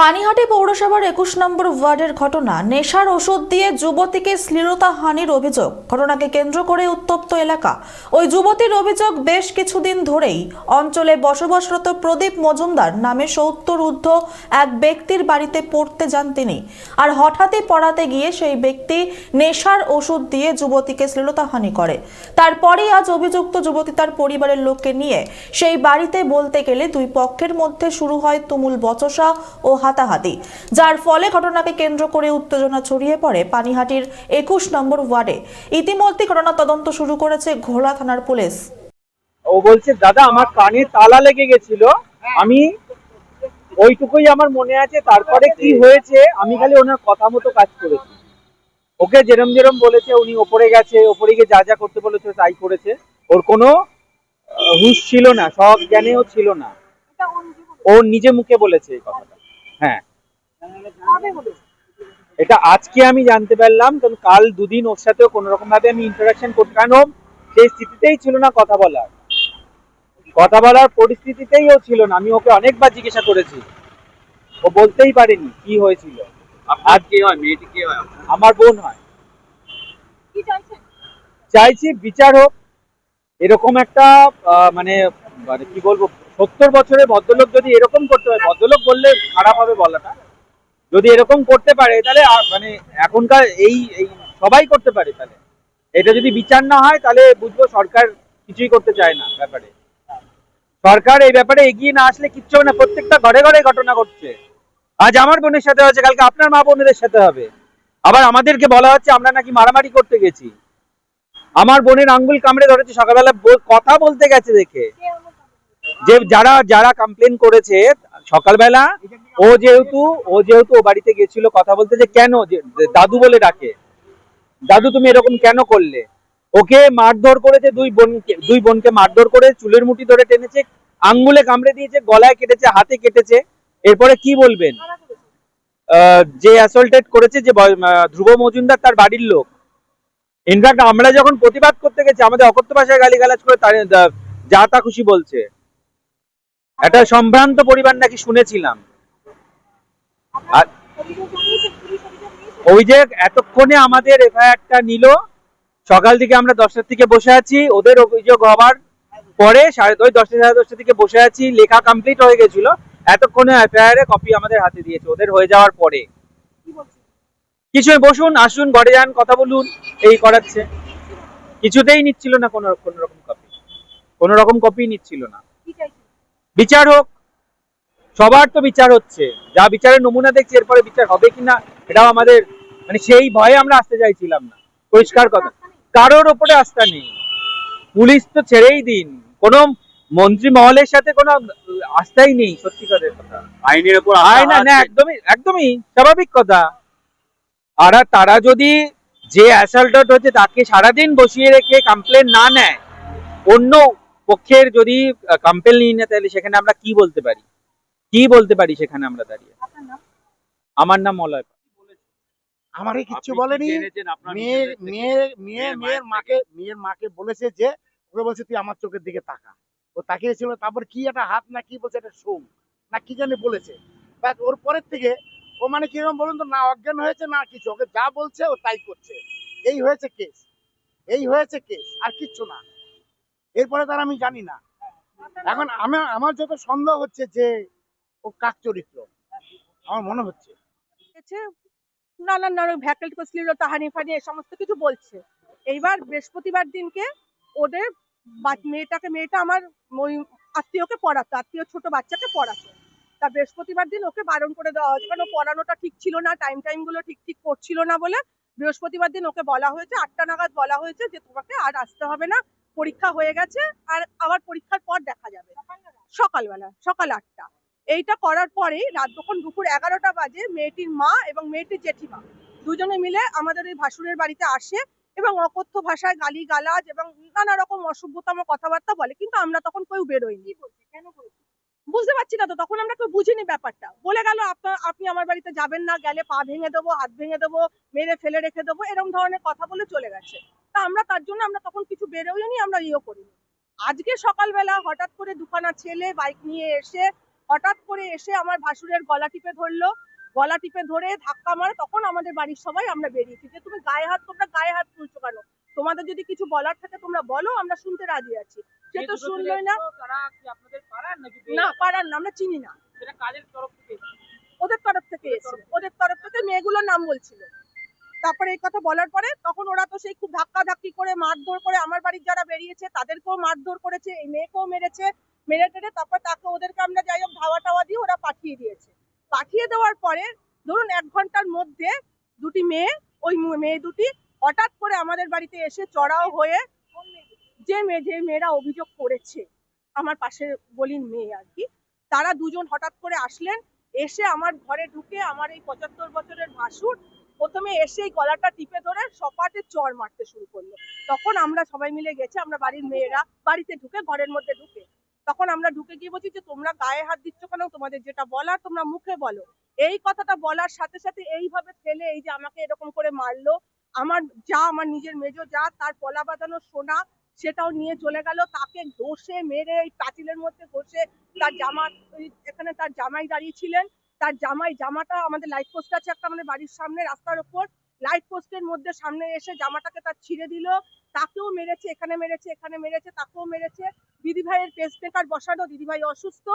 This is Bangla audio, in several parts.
পানিহাটি পৌরসভার একুশ নম্বর ওয়ার্ডের ঘটনা। নেশার ওষুধ দিয়ে যুবতীকে শ্লীলতা হানির অভিযোগ। ঘটনাকে কেন্দ্র করে উত্তপ্ত এলাকা। ওই যুবতীর অভিযোগ বেশ কিছুদিন ধরেই অঞ্চলে বসবাসরত প্রদীপ মজুমদার নামে সত্তর ঊর্ধ্ব এক ব্যক্তির বাড়িতে পড়তে যান তিনি। আর হঠাৎই পড়াতে গিয়ে সেই ব্যক্তি নেশার ওষুধ দিয়ে যুবতীকে শ্লীলতাহানি করে। তারপরেই আজ অভিযুক্ত যুবতী তার পরিবারের লোককে নিয়ে সেই বাড়িতে বলতে গেলে দুই পক্ষের মধ্যে শুরু হয় তুমুল বচসা ও হাতাহাতি, যার ফলে ঘটনাকে কেন্দ্র করে উত্তেজনা ছড়িয়ে পড়ে পানিহাটির একুশ নম্বর ওয়ার্ডে। ইতিমধ্যে ঘটনা তদন্ত শুরু করেছে ঘোড়া থানার পুলিশ। ও বলছে, দাদা, আমার কানে তালা লেগে গেছিল। আমি ওইটুকুই আমার মনে আছে। তারপরে কি হয়েছে, আমি খালি ওনার কথা মতো কাজ করেছি। ওকে যেরম যেরম বলেছে, উনি ওপরে গেছে, ওপরে গিয়ে যা যা করতে বলেছে, তাই করেছে। ওর কোনো হুঁশ ছিল না, সব জ্ঞানেও ছিল না। ও নিজে মুখে বলেছে এই কথাটা। হ্যাঁ। এটা আজকে আমি জানতে পারলাম কারণ কাল দুদিন ওর সাথেও কোনো রকম ভাবে আমি ইন্টারাকশন করতে কারণ সেই স্থিতিতেই ছিল না কথা বলার। কথা বলার পরিস্থিতিতেই ও ছিল না। আমি ওকে অনেকবার জিজ্ঞাসা করেছি। ও বলতেই পারেনি কি হয়েছিল। আপনার কে হয়? মেয়েটি কে হয় আমার বোন হয়। চাইছি বিচার হোক। এরকম একটা মানে মানে কি বলব? সত্তর বছরে ভদ্রলোক যদি এরকম করতে পারে, ভদ্রলোক বললে খারাপ হবে বলাটা। যদি এরকম করতে পারে, তাহলে মানে এখনকার এই এই সবাই করতে পারে তাহলে। এটা যদি বিচার না হয়, তাহলে বুঝব সরকার কিছুই করতে চায় না ব্যাপারে। সরকার এই ব্যাপারে এগিয়ে না আসলে কিচ্ছু হবে না, প্রত্যেকটা ঘরে ঘরে ঘটনা ঘটছে। আজ আমার বোনের সাথে হচ্ছে কালকে আপনার মা বোনেদের সাথে হবে। আবার আমাদেরকে বলা হচ্ছে, আমরা নাকি মারামারি করতে গেছি। আমার বোনের আঙ্গুল কামড়ে ধরেছে, সকালবেলা বল- কথা বলতে গেছে দেখে। যে যারা যারা কমপ্লেন করেছে সকালবেলা, ও যেহেতু ও যেহেতু ও বাড়িতে গেছিল কথা বলতে, যে কেন দাদু বলে ডাকে। দাদু, তুমি এরকম কেন করলে? ওকে মারধর করেছে দুই বোনকে দুই বোনকে মারধর করে চুলের মুঠি ধরে টেনেছে, আঙ্গুলে কামড়ে দিয়েছে, গলায় কেটেছে, হাতে কেটেছে। এরপরে কি বলবেন? যে অ্যাসল্টেড করেছে, যে ধ্রুব মজুমদার তার বাড়ির লোক। ইনফ্যাক্ট আমরা যখন প্রতিবাদ করতে গেছি, আমাদের অকথ্য ভাষায় গালিগালাজ করে যা তা খুশি বলছে। একটা সম্ভ্রান্ত পরিবার নাকি শুনেছিলাম। আর ওই যে এতক্ষণে আমাদের এফআইআরটা নিল। সকাল থেকে আমরা দশটার থেকে বসে আছি। ওদের অভিযোগ হবার পরে সাড়ে ওই দশটা, সাড়ে দশটা থেকে বসে আছি। লেখা কমপ্লিট হয়ে গেছিল। এতক্ষণে এফআইআর কপি আমাদের হাতে দিয়েছে। ওদের হয়ে যাওয়ার পরে। কিছু বসুন, আসুন, ঘরে যান, কথা বলুন। এই করাচ্ছে। কিছুতেই নিচ্ছিল না, কোনো কোনো রকম কপি কোনো রকম কপি নিচ্ছিল না। বিচার হোক সবার তো বিচার হচ্ছে। যা বিচারের নমুনা দেখছি এরপরে বিচার হবে কিনা এটাও আমাদের মানে সেই ভয়ে আমরা আসতে চাইছিলাম না। পরিষ্কার কথা। কারোর ওপরে আস্থা নেই। পুলিশ তো ছেড়েই দিন। কোনো মন্ত্রী মহলের সাথে কোনো আস্থাই নেই সত্যি কথা। আইনের উপর হয় না না একদমই একদমই স্বাভাবিক কথা। আর আর তারা যদি যে অ্যাসাল্টেড হচ্ছে তাকে সারাদিন বসিয়ে রেখে কমপ্লেন না নেয় অন্য পক্ষের যদি কমপ্লেন নিয়ে নেয় তাহলে সেখানে আমরা কি বলতে পারি? কি বলতে পারি সেখানে আমরা দাঁড়িয়ে? আমার নাম মলয় পাল। আমারে কিচ্ছু বলেনি। মেয়ের মেয়ের মেয়ে মেয়ের মেয়ের মাকে মেয়ের মাকে বলেছে যে ওকে বলছে তুই আমার চোখের দিকে তাকা। ও তাকিয়েছিল তারপর কি একটা হাত না কি বলছে একটা সোম না কি জানি বলেছে। বাট ওর পরের থেকে ও মানে কীরকম বলুন তো না অজ্ঞান হয়েছে না কিছু। ওকে যা বলছে ও তাই করছে। এই হয়েছে কেস এই হয়েছে কেস আর কিচ্ছু না। এরপরে তার আমি জানি না। এখন আমার আমার যত সন্দেহ হচ্ছে যে ও কাক চরিত্র, আমার মনে হচ্ছে। নানান নানান ভ্যাকেল শ্লীলতা হানি ফানি এই সমস্ত কিছু বলছে। এইবার বৃহস্পতিবার দিনকে ওদের মেয়েটাকে, মেয়েটা আমার ওই আত্মীয়কে পড়াতো, আত্মীয় ছোট বাচ্চাকে পড়াতো। তা বৃহস্পতিবার দিন ওকে বারণ করে দেওয়া হয়েছে, কারণ পড়ানোটা ঠিক ছিল না টাইম টাইমগুলো ঠিক ঠিক করছিল না বলে বৃহস্পতিবার দিন ওকে বলা হয়েছে, আটটা নাগাদ বলা হয়েছে যে তোমাকে আর আসতে হবে না পরীক্ষা হয়ে গেছে আর আবার পরীক্ষার পর দেখা যাবে। সকালবেলা, সকাল আটটা। এইটা করার পরেই রাত যখন দুপুর এগারোটা বাজে মেয়েটির মা এবং মেয়েটির জেঠিমা। দুজনে মিলে আমাদের এই ভাসুরের বাড়িতে আসে এবং অকথ্য ভাষায় গালি গালাজ এবং নানা রকম অসভ্যতম কথাবার্তা বলে, কিন্তু আমরা তখন কেউ বেরোইনি। বুঝতে পারছি না তো, তখন আমরা কেউ বুঝিনি ব্যাপারটা। বলে গেল, আপনার, আপনি আমার বাড়িতে যাবেন না, গেলে পা ভেঙে দেবো, হাত ভেঙে দেবো, মেরে ফেলে রেখে দেবো এরকম ধরনের কথা বলে চলে গেছে। তা আমরা তার জন্য আমরা তখন কিছু বেরোইনি আমরা ইয়ে করিনি। আজকে সকালবেলা হঠাৎ করে দুখানা ছেলে বাইক নিয়ে এসে, হঠাৎ করে এসে আমার ভাসুরের গলা টিপে ধরলো। গলা টিপে ধরে ধাক্কা মারে, তখন আমাদের বাড়ির সবাই আমরা বেরিয়েছি। যে তুমি গায়ে হাত, তোমরা গায়ে হাত তুলছো কেন? তোমাদের যদি কিছু বলার থাকে তোমরা বলো আমরা শুনতে রাজি আছি। সে তো শুনলোই না। তারা পাড়ার না পারার না আমরা চিনি না। ওদের তরফ থেকে ওদের তরফ থেকে। মেয়েগুলোর নাম বলছিল। তারপরে এই কথা বলার পরে তখন ওরা তো সেই খুব ধাক্কা ধাক্কি করে মারধর করে আমার বাড়ির যারা বেরিয়েছে তাদেরকেও মারধর করেছে এই মেয়েকেও মেরেছে মেরে টেরে তারপর তাকে ওদেরকে আমরা যাই হোক ধাওয়া টাওয়া দিয়ে ওরা পাঠিয়ে দিয়েছে। পাঠিয়ে দেওয়ার পরে ধরুন এক ঘণ্টার মধ্যে দুটি মেয়ে ওই মেয়ে দুটি হঠাৎ করে আমাদের বাড়িতে এসে চড়াও হয়ে যে মেয়ে যে মেয়েরা অভিযোগ করেছে আমার পাশে বলিন মেয়ে আর কি, তারা দুজন হঠাৎ করে আসলেন, এসে আমার ঘরে ঢুকে আমার এই পঁচাত্তর বছরের ভাসুর প্রথমে এসেই গলাটা টিপে ধরে সপাটে চর মারতে শুরু করল। তখন আমরা সবাই মিলে গেছি, আমরা বাড়ির মেয়েরা বাড়িতে ঢুকে ঘরের মধ্যে ঢুকে। তখন আমরা ঢুকে গিয়ে বলছি যে, তোমরা গায়ে হাত দিচ্ছ কেন? তোমাদের যেটা বলার তোমরা মুখে বলো। এই কথাটা বলার সাথে সাথে এইভাবে ফেলে এই যে আমাকে এরকম করে মারলো, আমার যা আমার নিজের মেজো যা, তার পলা বাঁধানো সোনা সেটাও নিয়ে চলে গেল। তাকে ঘষে মেরে এই পাঁচিলের মধ্যে ঘষে তার জামা, এখানে তার জামাই দাঁড়িয়ে ছিলেন। তার জামাই জামাটা আমাদের লাইট পোস্ট আছে একটা আমাদের বাড়ির সামনে রাস্তার ওপর। লাইট পোস্টের মধ্যে সামনে এসে জামাটাকে তার ছিঁড়ে দিল। তাকেও মেরেছে, এখানে মেরেছে এখানে মেরেছে, তাকেও মেরেছে। দিদি ভাইয়ের পেসমেকার বসানো, দিদি ভাই অসুস্থ।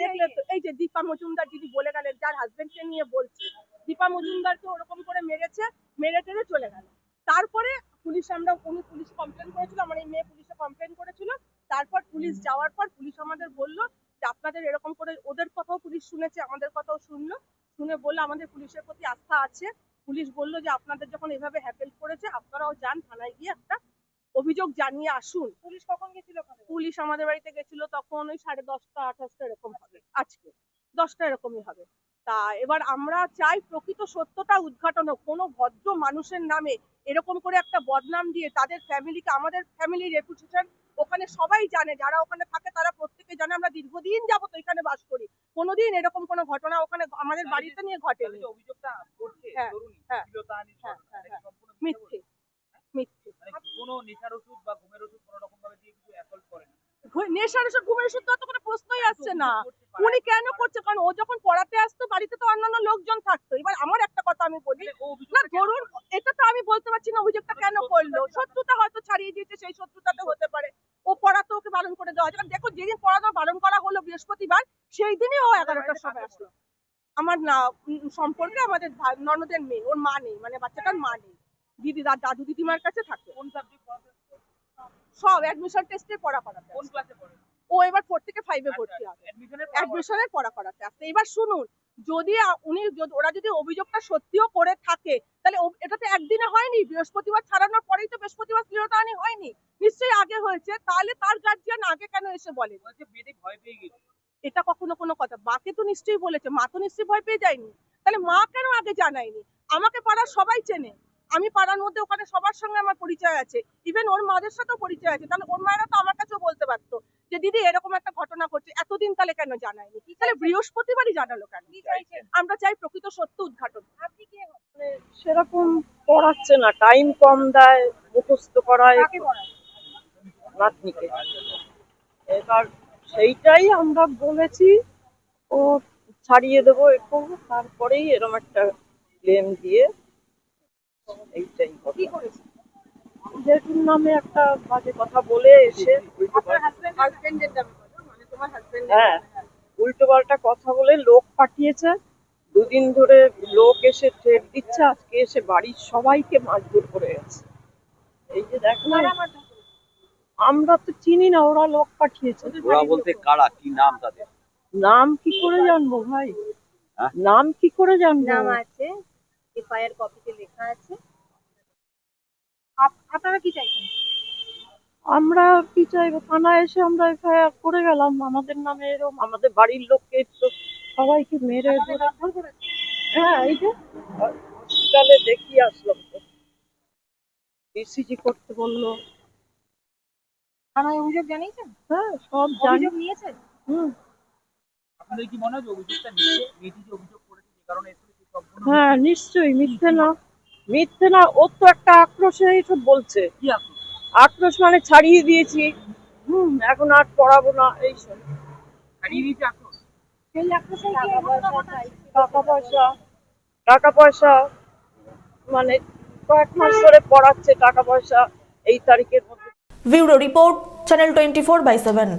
দেখলে তো, এই যে দীপা মজুমদার দিদি বলে গেলেন, যার হাজবেন্ডকে নিয়ে বলছে, দীপা মজুমদারকে ওরকম করে মেরেছে, মেরে টেরে চলে গেল। তারপরে পুলিশ আমরা উনি পুলিশ কমপ্লেন করেছিল আমার এই মেয়ে পুলিশে কমপ্লেন করেছিল। তারপর পুলিশ যাওয়ার পর পুলিশ আমাদের বলল যে আপনাদের এরকম করে ওদের কথাও পুলিশ শুনেছে আমাদের কথাও শুনলো। শুনে বলল আমাদের পুলিশের প্রতি আস্থা আছে। পুলিশ বলল যে আপনাদের যখন এভাবে হ্যাপেল করেছে আপনারাও যান থানায় গিয়ে একটা অভিযোগ জানিয়ে আসুন। পুলিশ কখন গেছিল পুলিশ আমাদের বাড়িতে গেছিল তখন ওই সাড়ে দশটা আঠাশটা এরকম হবে। আজকে দশটা এরকমই হবে। তা এবার আমরা চাই প্রকৃত সত্যটা উদ্ঘাটন হোক কোনো ভদ্র মানুষের নামে এরকম করে একটা বদনাম দিয়ে তাদের ফ্যামিলিকে আমাদের ফ্যামিলি রেপুটেশন ওখানে সবাই জানে যারা ওখানে থাকে তারা প্রত্যেকে জানে। আমরা দীর্ঘদিন যাব তো এখানে বাস করি। কোনোদিন এরকম কোনো ঘটনা ওখানে আমাদের বাড়িতে নিয়ে ঘটে হ্যাঁ, হ্যাঁ, হ্যাঁ, মিথ্যে মিথ্যে মানে কোনো নেশার ওষুধ বা ঘুমের ওষুধ কোনো রকম ভাবে দিয়ে কিছু অ্যাসল্ট করেন? নেশার ওষুধ ঘুমের ওষুধ তো কোনো প্রশ্নই আসছে না। উনি কেন করছে? কারণ ও যখন পড়াতে আসতো বাড়িতে তো অন্যান্য লোকজন থাকতো। এবার আমার একটা কথা আমি বলি। না ধরুন এটা তো আমি বলতে পারছি না অভিযোগটা কেন করল? শত্রুতা হয়তো ছাড়িয়ে দিয়েছে সেই শত্রুতাতে হতে পারে। ও পড়াতে ওকে বারণ করে দেওয়া কারণ দেখো যেদিন পড়াতে বারণ করা হলো বৃহস্পতিবার সেই দিনই ও এগারোটার সময় আসলো। আমার না সম্পর্কে আমাদের ননদের মেয়ে ওর মা নেই মানে বাচ্চাটার মা নেই। দিদি দাদু দিদিমার কাছে থাকে। সব অ্যাডমিশন টেস্টে পড়া করাতে কোন ক্লাসে পড়েন ও এবার ফোর থেকে ফাইভে ভর্তি হবে অ্যাডমিশনের পড়া করাতে। আসতে এবার শুনুন যদি উনি ওরা যদি অভিযোগটা সত্যিও করে থাকে তাহলে এটা তো একদিনে হয়নি বৃহস্পতিবার ছাড়ানোর পরেই তো বৃহস্পতিবার শ্লীলতাহানি হয়নি। নিশ্চয়ই আগে হয়েছে তাহলে তার গার্জিয়ান আগে কেন এসে বলে? ভয় পেয়ে এটা কখনো কোনো কথা মাকে তো নিশ্চয়ই বলেছে মা তো নিশ্চয়ই ভয় পেয়ে যায়নি। তাহলে মা কেন আগে জানায়নি? আমাকে পাড়ার সবাই চেনে। আমি পাড়ার মধ্যে ওখানে সবার সঙ্গে আমার পরিচয় আছে। ইভেন ওর মাদের সাথেও পরিচয় আছে। তাহলে ওর মায়েরা তো আমার কাছেও বলতে পারতো যে দিদি এরকম একটা ঘটনা ঘটছে। এতদিন তাহলে কেন জানায়নি? তাহলে বৃহস্পতিবারই জানালো কেন? আমরা চাই প্রকৃত সত্য উদ্ঘাটন। আপনি কি? সেরকম পড়াচ্ছে না। টাইম কম দেয় মুখস্থ করায়। নাতনিকে। এবার সেইটাই আমরা বলেছি। ও ছাড়িয়ে দেবো একটু। তারপরেই এরকম একটা ক্লেম দিয়ে এইটাই কি করেছে? জেঠুর নামে একটা বাজে কথা বলে এসে আপনার হাজবেন্ড হাজবেন্ডের নামে মানে তোমার হাজবেন্ড হ্যাঁ উল্টো পাল্টা কথা বলে লোক পাঠিয়েছে। দুদিন ধরে লোক এসে ট্রেড দিচ্ছে আজকে এসে বাড়ির সবাইকে মারধর করে গেছে। এই যে দেখ আমরা তো চিনি না ওরা লোক পাঠিয়েছে। ওরা বলতে কারা কি নাম তাদের? নাম কি করে জানব ভাই? হ্যাঁ? নাম কি করে জানব? নাম আছে এফআইআর কপিতে লেখা আছে। আপনারা কি চাইছেন? আমরা কি চাইব? থানায় এসে আমরা এফআইআর করে গেলাম। আমাদের নামে এরকম আমাদের বাড়ির লোককে তো সবাইকে মেরে ধরে। হ্যাঁ এই যে। হসপিটালে দেখিয়ে আসলাম তো। ইসিজি করতে বলল। থানায় অভিযোগ জানিয়েছেন? হ্যাঁ সব অভিযোগ নিয়েছেন? হুম। আপনাদের কি মনে হয় অভিযোগটা মেয়েটি যে অভিযোগ করেছে যে কারণে হ্যাঁ নিশ্চয়ই মিথ্যে না। মিথ্যে না ওর তো একটা আক্রোশে এইসব বলছে। আক্রোশ? মানে ছাড়িয়ে দিয়েছি। হুম এখন আর পড়াবো না এইসব? টাকা পয়সা টাকা পয়সা মানে কয়েক মাস ধরে পড়াচ্ছে টাকা পয়সা এই তারিখের মধ্যে। Bureau report channel twenty four by seven.